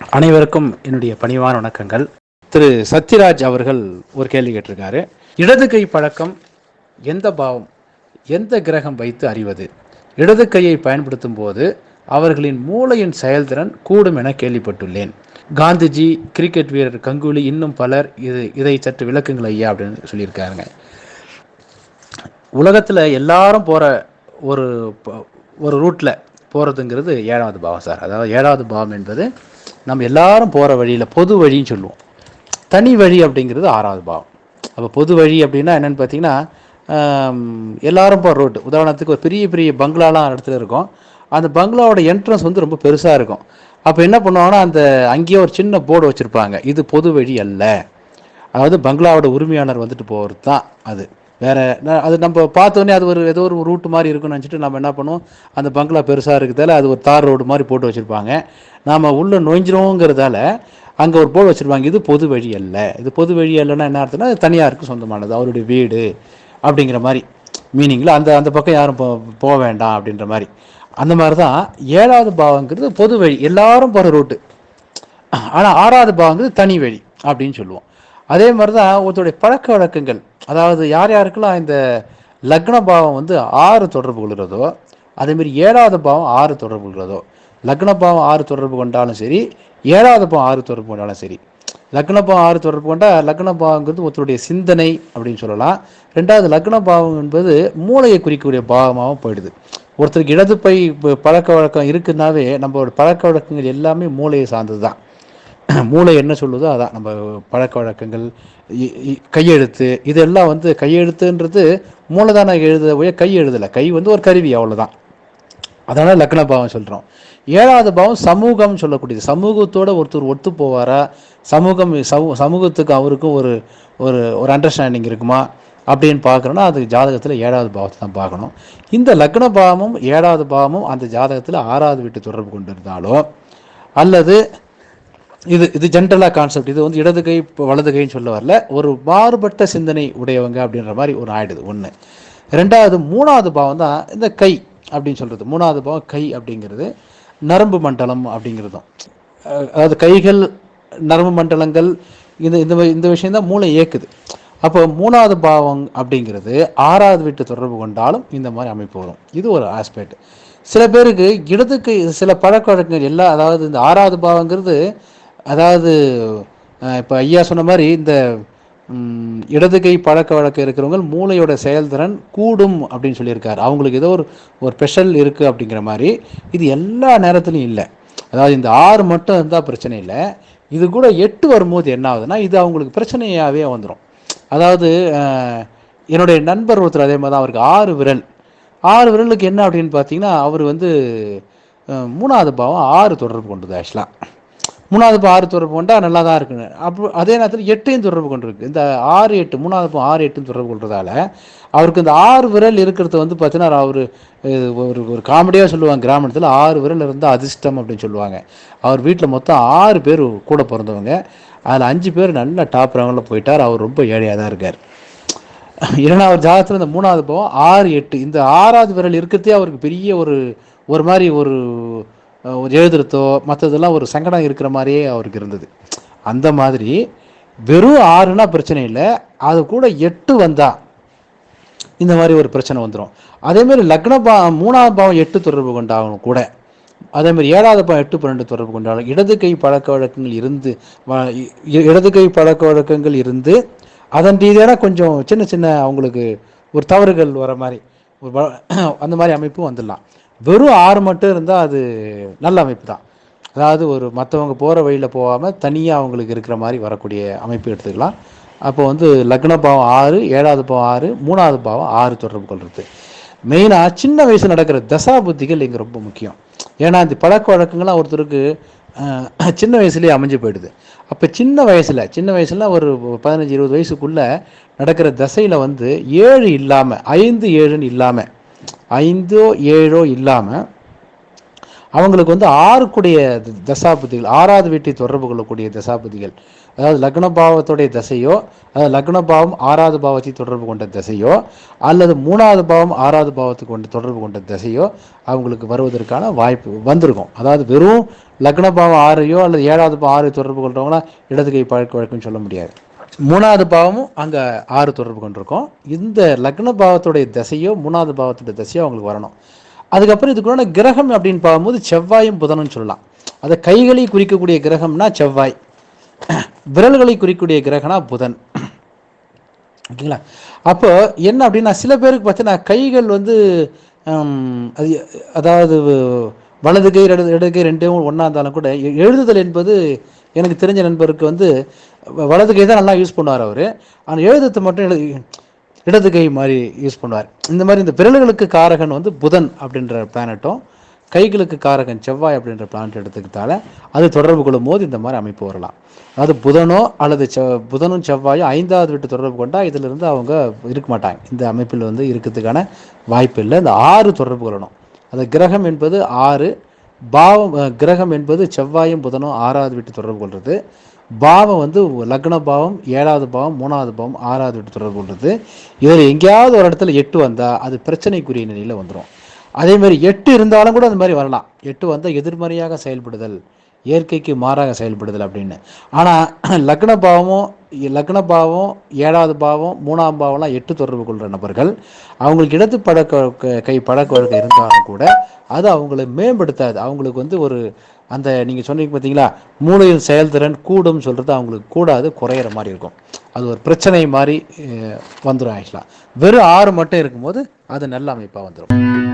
அனைவருக்கும் என்னுடைய பணிவான வணக்கங்கள். திரு சத்யராஜ் அவர்கள் ஒரு கேள்வி கேட்டிருக்காரு. இடது கை பழக்கம் எந்த பாவம் எந்த கிரகம் வைத்து அறிவது? இடது கையை பயன்படுத்தும் போது அவர்களின் மூளையின் செயல்திறன் கூடும் என கேள்விப்பட்டுள்ளேன். காந்திஜி கிரிக்கெட் வீரர் கங்குலி இன்னும் பலர் இது இதை சற்று விளக்குங்கள் ஐயா அப்படின்னு சொல்லியிருக்காருங்க. உலகத்தில் எல்லாரும் போகிற ஒரு ஒரு ரூட்டில் போகிறதுங்கிறது ஏழாவது பாவம் சார். அதாவது ஏழாவது பாவம் என்பது நம்ம எல்லாரும் போகிற வழியில் பொது வழின்னு சொல்லுவோம். தனி வழி அப்படிங்கிறது ஆறாவது பாவம். அப்போ பொது வழி அப்படின்னா என்னென்னு பார்த்தீங்கன்னா எல்லாரும் போகிற ரோட்டு உதாரணத்துக்கு ஒரு பெரிய பெரிய பங்களாலாம் இடத்துல இருக்கும். அந்த பங்களாவோட என்ட்ரன்ஸ் வந்து ரொம்ப பெருசாக இருக்கும். அப்போ என்ன பண்ணுவாங்கன்னா அந்த அங்கேயே ஒரு சின்ன போர்டு வச்சுருப்பாங்க. இது பொது வழி அல்ல. அதாவது பங்களாவோட உரிமையாளர் வந்துட்டு போகிறது தான் அது. வேற அது நம்ம பார்த்தோன்னே அது ஒரு ஏதோ ஒரு ரூட் மாதிரி இருக்குன்னு நினச்சிட்டு நம்ம என்ன பண்ணுவோம்? அந்த பங்களா பெருசாக இருக்கிறதால அது ஒரு தார் ரோடு மாதிரி போட்டு வச்சுருப்பாங்க. நாம் உள்ளே நொஞ்சிருவோங்கிறதால அங்கே ஒரு போர்டு வச்சுருப்பாங்க. இது பொது வழி அல்ல. இது பொது வழி இல்லைன்னா என்ன அர்த்தம்னா அது தனியாருக்கு சொந்தமானது. அவருடைய வீடு அப்படிங்கிற மாதிரி மீனிங்கில் அந்த அந்த பக்கம் யாரும் போ போக வேண்டாம் அப்படின்ற மாதிரி. அந்த மாதிரி தான் ஏழாவது பாவங்கிறது பொது வழி. எல்லாரும் போகிற ரூட்டு ஆனால் ஆறாவது பாவங்கிறது தனி வழி அப்படின்னு சொல்லுவோம். அதே மாதிரி தான் ஒருத்தருடைய பழக்க வழக்கங்கள். அதாவது யார் யாருக்கெல்லாம் இந்த லக்ன பாவம் வந்து ஆறு தொடர்பு கொள்கிறதோ அதேமாரி ஏழாவது பாவம் ஆறு தொடர்பு கொள்கிறதோ லக்ன பாவம் ஆறு தொடர்பு கொண்டாலும் சரி ஏழாவது பாவம் ஆறு தொடர்பு கொண்டாலும் சரி. லக்ன பாவம் ஆறு தொடர்பு கொண்டால் லக்ன பாவங்கிறது ஒருத்தருடைய சிந்தனை அப்படின்னு சொல்லலாம். ரெண்டாவது லக்ன பாவம் என்பது மூளையை குறிக்கக்கூடிய பாவமாகவும் போயிடுது. ஒருத்தருக்கு இடது பை பழக்க வழக்கம் இருக்குன்னாவே நம்மளோட பழக்க வழக்கங்கள் எல்லாமே மூளையை சார்ந்தது தான் மூளை என்ன சொல்லுதோ அதான். நம்ம பழக்க வழக்கங்கள் இ- கையெழுத்து இதெல்லாம் வந்து கையெழுத்துன்றது மூளை எழுத போய் கை எழுதலை. கை வந்து ஒரு கருவி அவ்வளோதான் அதனால லக்ன பாவம் சொல்கிறோம் ஏழாவது பாவம் சமூகம் சொல்லக்கூடியது. சமூகத்தோட ஒருத்தர் ஒத்து போவாரா? சமூகம் சமூ- சமூகத்துக்கு அவருக்கும் ஒரு ஒரு ஒரு அண்டர்ஸ்டாண்டிங் இருக்குமா? அப்படின்னு பார்க்குறோன்னா அது ஜாதகத்தில் ஏழாவது பாவத்தை தான் பார்க்கணும். இந்த லக்ன பாவமும் ஏழாவது பாவமும் அந்த ஜாதகத்தில் ஆறாவது வீட்டு தொடர்பு கொண்டு இருந்தாலோ அல்லது இது இது ஜென்ரலாக கான்செப்ட் இது வந்து இடது கை வலது கைன்னு சொல்ல வரல. ஒரு மாறுபட்ட சிந்தனை உடையவங்க அப்படின்ற மாதிரி ஒரு ஆயிடுது. ஒன்று ரெண்டாவது மூணாவது பாவம் தான் இந்த கை அப்படின்னு சொல்கிறது மூணாவது பாவம் கை அப்படிங்கிறது. நரம்பு மண்டலம் அப்படிங்கிறதும். அதாவது கைகள் நரம்பு மண்டலங்கள் இந்த இந்த இந்த விஷயந்தான் மூளை இயக்குது. அப்போ மூணாவது பாவம் அப்படிங்கிறது ஆறாவது வீட்டு தொடர்பு கொண்டாலும் இந்த மாதிரி அமைப்பு வரும். இது ஒரு ஆஸ்பெக்ட் சில பேருக்கு இடதுக்கு சில பழக்க வழக்கங்கள் எல்லா அதாவது இந்த ஆறாவது பாவங்கிறது அதாவது இப்போ ஐயா சொன்ன மாதிரி இந்த இடது கை பழக்க வழக்கம் இருக்கிறவங்க மூளையோட செயல்திறன் கூடும் அப்படின்னு சொல்லியிருக்காரு. அவங்களுக்கு ஏதோ ஒரு ஒரு ஸ்பெஷல் இருக்குது அப்படிங்கிற மாதிரி. இது எல்லா நேரத்துலையும் இல்லை. அதாவது இந்த ஆறு மட்டும் இருந்தால் பிரச்சனை இல்லை. இது கூட எட்டு வரும்போது என்ன ஆகுதுன்னா இது அவங்களுக்கு பிரச்சனையாகவே வந்துடும் அதாவது என்னுடைய நண்பர் ஒருத்தர் அதே மாதிரி தான். அவருக்கு ஆறு விரல். ஆறு விரலுக்கு என்ன அப்படின்னு பார்த்தீங்கன்னா அவர் வந்து மூணாவது பாவம் ஆறு தொடர்பு கொண்டது ஆக்சுவலாக மூணாவது பாவம் ஆறு தொடர்பு கொண்டா நல்லா தான் இருக்குங்க அப்போ அதே நேரத்தில் எட்டையும் தொடர்பு கொண்டிருக்கு. இந்த ஆறு எட்டு மூணாவது பாவம் ஆறு எட்டும் தொடர்பு கொள்றதால அவருக்கு இந்த ஆறு விரல் இருக்கிறது வந்து பார்த்தீங்கன்னா அவர் ஒரு ஒரு காமெடியாக சொல்லுவாங்க கிராமத்தில் ஆறு விரல் இருந்தால் அதிர்ஷ்டம் அப்படின்னு சொல்லுவாங்க. அவர் வீட்டில் மொத்தம் ஆறு பேர் கூட பிறந்தவங்க. அதில் அஞ்சு பேர் நல்ல டாப் ரவுண்டில் போயிட்டார். அவர் ரொம்ப ஏழையாக தான் இருக்கார். இரண்டாவது அவர் ஜாதகத்தில் இந்த மூணாவது பாவம் ஆறு எட்டு இந்த ஆறாவது விரல் இருக்கிறதே அவருக்கு பெரிய ஒரு ஒரு மாதிரி ஒரு எழுதுறதோ மற்றதெல்லாம் ஒரு சங்கடம் இருக்கிற மாதிரியே அவருக்கு இருந்தது. அந்த மாதிரி வெறும் ஆறுனா பிரச்சனை இல்லை அது கூட எட்டு வந்தா இந்த மாதிரி ஒரு பிரச்சனை வந்துடும் அதேமாரி லக்ன பா மூணாவது பாவம் எட்டு தொடர்பு கொண்டாகணும் கூட அதே மாதிரி ஏழாவது பாவம் எட்டு பன்னெண்டு தொடர்பு கொண்டாலும் இடது கை பழக்க வழக்கங்கள் இருந்து வ- இ- இடது கை பழக்க வழக்கங்கள் இருந்து அதன் ரீதியான கொஞ்சம் சின்ன சின்ன அவங்களுக்கு ஒரு தவறுகள் வர மாதிரி ஒரு அந்த மாதிரி அமைப்பும் வந்துடலாம். வெறும் ஆறு மட்டும் இருந்தால் அது நல்ல அமைப்பு தான் அதாவது ஒரு மற்றவங்க போகிற வழியில் போகாமல் தனியாக அவங்களுக்கு இருக்கிற மாதிரி வரக்கூடிய அமைப்பு எடுத்துக்கலாம். அப்போ வந்து லக்ன பாவம் ஆறு ஏழாவது பாவம் ஆறு மூணாவது பாவம் ஆறு தொடர்பு கொள்வது மெயினாக சின்ன வயசில் நடக்கிற தசா புத்திகள் இங்கே ரொம்ப முக்கியம். ஏன்னா இந்த பழக்க வழக்கங்கள்லாம் ஒருத்தருக்கு சின்ன வயசுலேயே அமைஞ்சு போயிடுது. அப்போ சின்ன வயசில் சின்ன வயசுல ஒரு பதினஞ்சு இருபது வயசுக்குள்ளே நடக்கிற தசையில் வந்து ஏழு இல்லாமல் ஐந்து ஏழுன்னு இல்லாமல் ஐந்தோ ஏழோ இல்லாமல் அவங்களுக்கு வந்து ஆறுக்குடைய தசாபதிகள் ஆறாவது வீட்டை தொடர்பு கொள்ளக்கூடிய தசாபதிகள் அதாவது லக்ன பாவத்துடைய தசையோ அதாவது லக்ன பாவம் ஆறாவது பாவத்தை தொடர்பு கொண்ட தசையோ அல்லது மூணாவது பாவம் ஆறாவது பாவத்துக்கு கொண்டு தொடர்பு கொண்ட தசையோ அவங்களுக்கு வருவதற்கான வாய்ப்பு வந்திருக்கும். அதாவது வெறும் லக்ன பாவம் ஆறையோ அல்லது ஏழாவது பாவம் ஆறு தொடர்பு கொண்டவங்களா இடது கை பழக்க வழக்கம்னு சொல்ல முடியாது. மூணாவது பாவமும் அங்கே ஆறு தொடர்பு கொண்டிருக்கும். இந்த லக்ன பாவத்துடைய திசையோ மூணாவது பாவத்துடைய திசையோ அவங்களுக்கு வரணும். அதுக்கப்புறம் இதுக்குள்ள கிரகம் அப்படின்னு பார்க்கும்போது செவ்வாயும் புதனும் சொல்லலாம். அதை கைகளை குறிக்கக்கூடிய கிரகம்னா செவ்வாய். விரல்களை குறிக்கக்கூடிய கிரகம்னா புதன். ஓகேங்களா? அப்போ என்ன அப்படின்னா சில பேருக்கு பார்த்தீங்கன்னா கைகள் வந்து அது அதாவது வலது கை இடது இடது கை ரெண்டும் ஒன்றா இருந்தாலும் கூட எழுதுதல் என்பது எனக்கு தெரிஞ்ச நண்பருக்கு வந்து வலது கை தான் நல்லா யூஸ் பண்ணுவார் அவர். ஆனால் எழுதத்தை மட்டும் எழு இடது கை மாதிரி யூஸ் பண்ணுவார். இந்த மாதிரி இந்த விரல்களுக்கு காரகன் வந்து புதன் அப்படின்ற பிளானட்டும் கைகளுக்கு காரகன் செவ்வாய் அப்படின்ற பிளானட் எடுத்துக்கிட்டால அது தொடர்பு கொள்ளும் போது இந்த மாதிரி அமைப்பு வரலாம். அதாவது புதனோ அல்லது செ புதனும் செவ்வாயும் ஐந்தாவது வீட்டு தொடர்பு கொண்டால் இதிலிருந்து அவங்க இருக்க மாட்டாங்க. இந்த அமைப்பில் வந்து இருக்கிறதுக்கான வாய்ப்பு இல்லை. இந்த ஆறு தொடர்பு கொள்ளணும். அந்த கிரகம் என்பது ஆறு பாவம் கிரகம் என்பது செவ்வாயும் புதனும் ஆறாவது வீட்டு தொடர்பு கொள்வது பாவம் வந்து லக்ன பாவம் ஏழாவது பாவம் மூணாவது பாவம் ஆறாவது வீட்டு தொடர்பு கொள்வது இதில் எங்கேயாவது ஒரு இடத்துல எட்டு வந்தால் அது பிரச்சனைக்குரிய நிலையில் வந்துடும் அதே மாதிரி எட்டு இருந்தாலும் கூட அந்த மாதிரி வரலாம். எட்டு வந்தால் எதிர்மறையாக செயல்படுதல். இயற்கைக்கு மாறாக செயல்படுதல் அப்படின்னு. ஆனால் லக்ன பாவமும் லக்ன பாவம் ஏழாவது பாவம் மூணாம் பாவம்லாம் எட்டு தொடர்பு கொள்கிற நபர்கள் அவங்களுக்கு இடத்து பழக்க கை பழக்க வழக்கம் இருந்தாலும் கூட அது அவங்களை மேம்படுத்தாது. அவங்களுக்கு வந்து ஒரு அந்த நீங்கள் சொன்னீங்க பார்த்தீங்களா மூளையின் செயல்திறன் கூடும் சொல்கிறது அவங்களுக்கு கூடாது குறையிற மாதிரி இருக்கும். அது ஒரு பிரச்சனை மாதிரி வந்துடும் ஆக்சுவலாக வெறும் ஆறு மட்டும் இருக்கும்போது அது நல்ல அமைப்பாக வந்துடும்